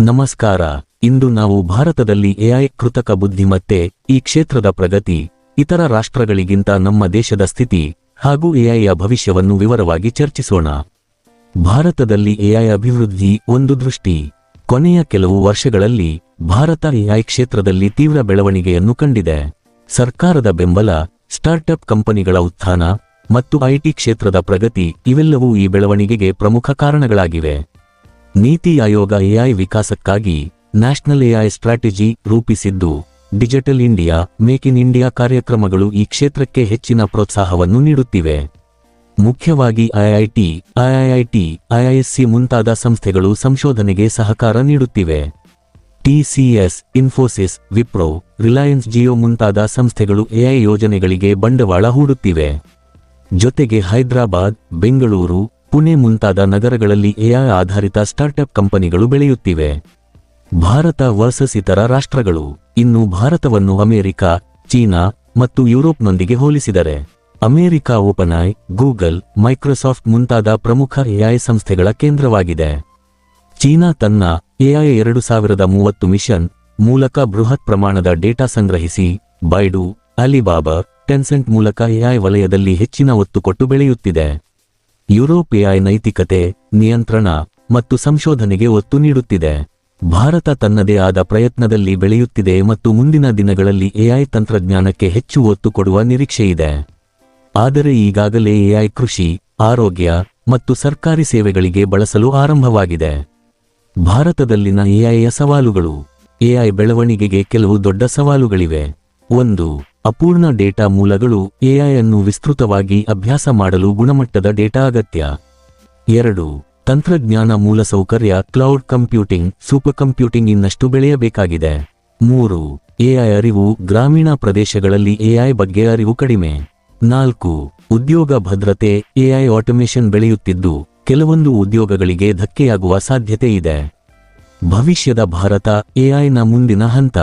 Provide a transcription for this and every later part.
ನಮಸ್ಕಾರ, ಇಂದು ನಾವು ಭಾರತದಲ್ಲಿ ಎಐ ಕೃತಕ ಬುದ್ಧಿಮತ್ತೆ, ಈ ಕ್ಷೇತ್ರದ ಪ್ರಗತಿ, ಇತರ ರಾಷ್ಟ್ರಗಳಿಗಿಂತ ನಮ್ಮ ದೇಶದ ಸ್ಥಿತಿ, ಹಾಗೂ ಎಐಯ ಭವಿಷ್ಯವನ್ನು ವಿವರವಾಗಿ ಚರ್ಚಿಸೋಣ. ಭಾರತದಲ್ಲಿ ಎಐ ಅಭಿವೃದ್ಧಿ ಒಂದು ದೃಷ್ಟಿ. ಕೊನೆಯ ಕೆಲವು ವರ್ಷಗಳಲ್ಲಿ, ಭಾರತ ಎಐ ಕ್ಷೇತ್ರದಲ್ಲಿ ತೀವ್ರ ಬೆಳವಣಿಗೆಯನ್ನು ಕಂಡಿದೆ. ಸರ್ಕಾರದ ಬೆಂಬಲ, ಸ್ಟಾರ್ಟ್ಅಪ್ ಕಂಪನಿಗಳ ಉತ್ಥಾನ, ಮತ್ತು ಐಟಿ ಕ್ಷೇತ್ರದ ಪ್ರಗತಿ, ಇವೆಲ್ಲವೂ ಈ ಬೆಳವಣಿಗೆಗೆ ಪ್ರಮುಖ ಕಾರಣಗಳಾಗಿವೆ. ನೀತಿ ಆಯೋಗ ಎಐ ವಿಕಾಸಕ್ಕಾಗಿ ನ್ಯಾಷನಲ್ ಎಐ ಸ್ಟ್ರಾಟಜಿ ರೂಪಿಸಿದ್ದು, digital India, make in India ಕಾರ್ಯಕ್ರಮಗಳು ಈ ಕ್ಷೇತ್ರಕ್ಕೆ ಹೆಚ್ಚಿನ ಪ್ರೋತ್ಸಾಹವನ್ನು ನೀಡುತ್ತಿವೆ. ಮುಖ್ಯವಾಗಿ ಐಐಟಿ, ಐಐಐಟಿ, ಐಐಎಸ್ಸಿ ಮುಂತಾದ ಸಂಸ್ಥೆಗಳು ಸಂಶೋಧನೆಗೆ ಸಹಕಾರ ನೀಡುತ್ತಿವೆ. ಟಿಸಿಎಸ್ ಇನ್ಫೋಸಿಸ್, ವಿಪ್ರೋ, ರಿಲಯನ್ಸ್ ಜಿಯೋ ಮುಂತಾದ ಸಂಸ್ಥೆಗಳು ಎಐ ಯೋಜನೆಗಳಿಗೆ ಬಂಡವಾಳ ಹೂಡುತ್ತಿವೆ. ಜೊತೆಗೆ ಹೈದರಾಬಾದ್, ಬೆಂಗಳೂರು ಪುಣೆ ಮುಂತಾದ ನಗರಗಳಲ್ಲಿ ಎಐ ಆಧಾರಿತ ಸ್ಟಾರ್ಟ್ಅಪ್ ಕಂಪನಿಗಳು ಬೆಳೆಯುತ್ತಿವೆ. ಭಾರತ ವರ್ಸಸ್ ಇತರ ರಾಷ್ಟ್ರಗಳು, ಇನ್ನು ಭಾರತವನ್ನು ಅಮೆರಿಕ, ಚೀನಾ ಮತ್ತು ಯುರೋಪ್ನೊಂದಿಗೆ ಹೋಲಿಸಿದರೆ, ಅಮೆರಿಕ ಓಪನ್ಐ, ಗೂಗಲ್, ಮೈಕ್ರೋಸಾಫ್ಟ್ ಮುಂತಾದ ಪ್ರಮುಖ ಎಐ ಸಂಸ್ಥೆಗಳ ಕೇಂದ್ರವಾಗಿದೆ. ಚೀನಾ ತನ್ನ ಎಐ ಎರಡು ಸಾವಿರದ ಮೂವತ್ತು ಮಿಷನ್ ಮೂಲಕ ಬೃಹತ್ ಪ್ರಮಾಣದ ಡೇಟಾ ಸಂಗ್ರಹಿಸಿ, ಬೈಡು, ಅಲಿಬಾಬಾ, ಟೆನ್ಸೆಂಟ್ ಮೂಲಕ ಎಐ ವಲಯದಲ್ಲಿ ಹೆಚ್ಚಿನ ಒತ್ತು ಕೊಟ್ಟು ಬೆಳೆಯುತ್ತಿದೆ. ಯುರೋಪ್ ಎಐ ನೈತಿಕತೆ, ನಿಯಂತ್ರಣ ಮತ್ತು ಸಂಶೋಧನೆಗೆ ಒತ್ತು ನೀಡುತ್ತಿದೆ. ಭಾರತ ತನ್ನದೇ ಆದ ಪ್ರಯತ್ನದಲ್ಲಿ ಬೆಳೆಯುತ್ತಿದೆ ಮತ್ತು ಮುಂದಿನ ದಿನಗಳಲ್ಲಿ ಎಐ ತಂತ್ರಜ್ಞಾನಕ್ಕೆ ಹೆಚ್ಚು ಒತ್ತು ಕೊಡುವ ನಿರೀಕ್ಷೆಯಿದೆ. ಆದರೆ ಈಗಾಗಲೇ ಎಐ ಕೃಷಿ, ಆರೋಗ್ಯ ಮತ್ತು ಸರ್ಕಾರಿ ಸೇವೆಗಳಿಗೆ ಬಳಸಲು ಆರಂಭವಾಗಿದೆ. ಭಾರತದಲ್ಲಿನ ಎಐಯ ಸವಾಲುಗಳು ಎಐ ಬೆಳವಣಿಗೆಗೆ ಕೆಲವು ದೊಡ್ಡ ಸವಾಲುಗಳಿವೆ. ಒಂದು ಅಪೂರ್ಣ ಡೇಟಾ ಮೂಲಗಳು ಎಐ ಅನ್ನು ವಿಸ್ತೃತವಾಗಿ ಅಭ್ಯಾಸ ಮಾಡಲು ಗುಣಮಟ್ಟದ ಡೇಟಾ ಅಗತ್ಯ. ಎರಡು, ತಂತ್ರಜ್ಞಾನ ಮೂಲಸೌಕರ್ಯ ಕ್ಲೌಡ್ ಕಂಪ್ಯೂಟಿಂಗ್, ಸೂಪರ್ ಕಂಪ್ಯೂಟಿಂಗ್ ಇನ್ನಷ್ಟು ಬೆಳೆಯಬೇಕಾಗಿದೆ. ಮೂರು ಎಐ ಅರಿವು ಗ್ರಾಮೀಣ ಪ್ರದೇಶಗಳಲ್ಲಿ ಎಐ ಬಗ್ಗೆ ಅರಿವು ಕಡಿಮೆ. ನಾಲ್ಕು, ಉದ್ಯೋಗ ಭದ್ರತೆ ಎಐ ಆಟೋಮೇಷನ್ ಬೆಳೆಯುತ್ತಿದ್ದು, ಕೆಲವೊಂದು ಉದ್ಯೋಗಗಳಿಗೆ ಧಕ್ಕೆಯಾಗುವ ಸಾಧ್ಯತೆ ಇದೆ. ಭವಿಷ್ಯದ ಭಾರತ ಎಐನ ಮುಂದಿನ ಹಂತ.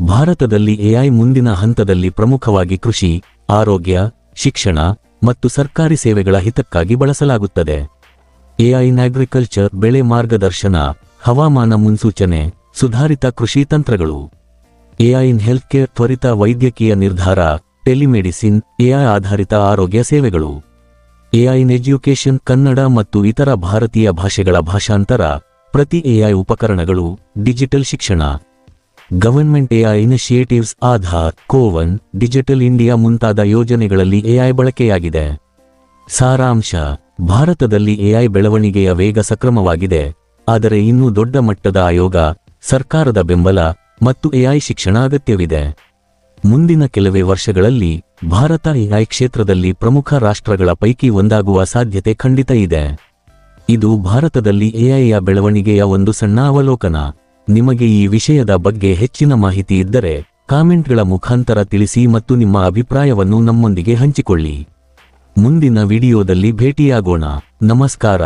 ಭಾರತದಲ್ಲಿ ಎಐ ಮುಂದಿನ ಹಂತದಲ್ಲಿ ಪ್ರಮುಖವಾಗಿ ಕೃಷಿ, ಆರೋಗ್ಯ, ಶಿಕ್ಷಣ ಮತ್ತು ಸರ್ಕಾರಿ ಸೇವೆಗಳ ಹಿತಕ್ಕಾಗಿ ಬಳಸಲಾಗುತ್ತದೆ. ಎಐ ಇನ್ ಅಗ್ರಿಕಲ್ಚರ್ ಬೆಳೆ ಮಾರ್ಗದರ್ಶನ, ಹವಾಮಾನ ಮುನ್ಸೂಚನೆ, ಸುಧಾರಿತ ಕೃಷಿ ತಂತ್ರಗಳು. ಎಐ ಇನ್ ಹೆಲ್ತ್ ಕೇರ್ ತ್ವರಿತ ವೈದ್ಯಕೀಯ ನಿರ್ಧಾರ, ಟೆಲಿಮೆಡಿಸಿನ್, ಎಐ ಆಧಾರಿತ ಆರೋಗ್ಯ ಸೇವೆಗಳು. ಎಐ ಇನ್ ಎಜ್ಯುಕೇಷನ್ ಕನ್ನಡ ಮತ್ತು ಇತರ ಭಾರತೀಯ ಭಾಷೆಗಳ ಭಾಷಾಂತರ, ಪ್ರತಿ ಎಐ ಉಪಕರಣಗಳು, ಡಿಜಿಟಲ್ ಶಿಕ್ಷಣ government AI initiatives Aadhaar CoWIN digital India ಮುಂತಾದ ಯೋಜನೆಗಳಲ್ಲಿ ಎಐ ಬಳಕೆಯಾಗಿದೆ. ಸಾರಾಂಶ, ಭಾರತದಲ್ಲಿ ಎಐ ಬೆಳವಣಿಗೆಯ ವೇಗ ಸಕ್ರಮವಾಗಿದೆ. ಆದರೆ ಇನ್ನೂ ದೊಡ್ಡ ಮಟ್ಟದ ಆಯೋಗ, ಸರ್ಕಾರದ ಬೆಂಬಲ ಮತ್ತು ಎಐ ಶಿಕ್ಷಣ ಅಗತ್ಯವಿದೆ. ಮುಂದಿನ ಕೆಲವೇ ವರ್ಷಗಳಲ್ಲಿ ಭಾರತ ಎಐ ಕ್ಷೇತ್ರದಲ್ಲಿ ಪ್ರಮುಖ ರಾಷ್ಟ್ರಗಳ ಪೈಕಿ ಒಂದಾಗುವ ಸಾಧ್ಯತೆ ಖಂಡಿತ ಇದೆ. ಇದು ಭಾರತದಲ್ಲಿ ಎಐಯ ಬೆಳವಣಿಗೆಯ ಒಂದು ಸಣ್ಣ ಅವಲೋಕನ. ನಿಮಗೆ ಈ ವಿಷಯದ ಬಗ್ಗೆ ಹೆಚ್ಚಿನ ಮಾಹಿತಿ ಇದ್ದರೆ ಕಾಮೆಂಟ್ಗಳ ಮುಖಾಂತರ ತಿಳಿಸಿ ಮತ್ತು ನಿಮ್ಮ ಅಭಿಪ್ರಾಯವನ್ನು ನಮ್ಮೊಂದಿಗೆ ಹಂಚಿಕೊಳ್ಳಿ. ಮುಂದಿನ ವಿಡಿಯೋದಲ್ಲಿ ಭೇಟಿಯಾಗೋಣ. ನಮಸ್ಕಾರ.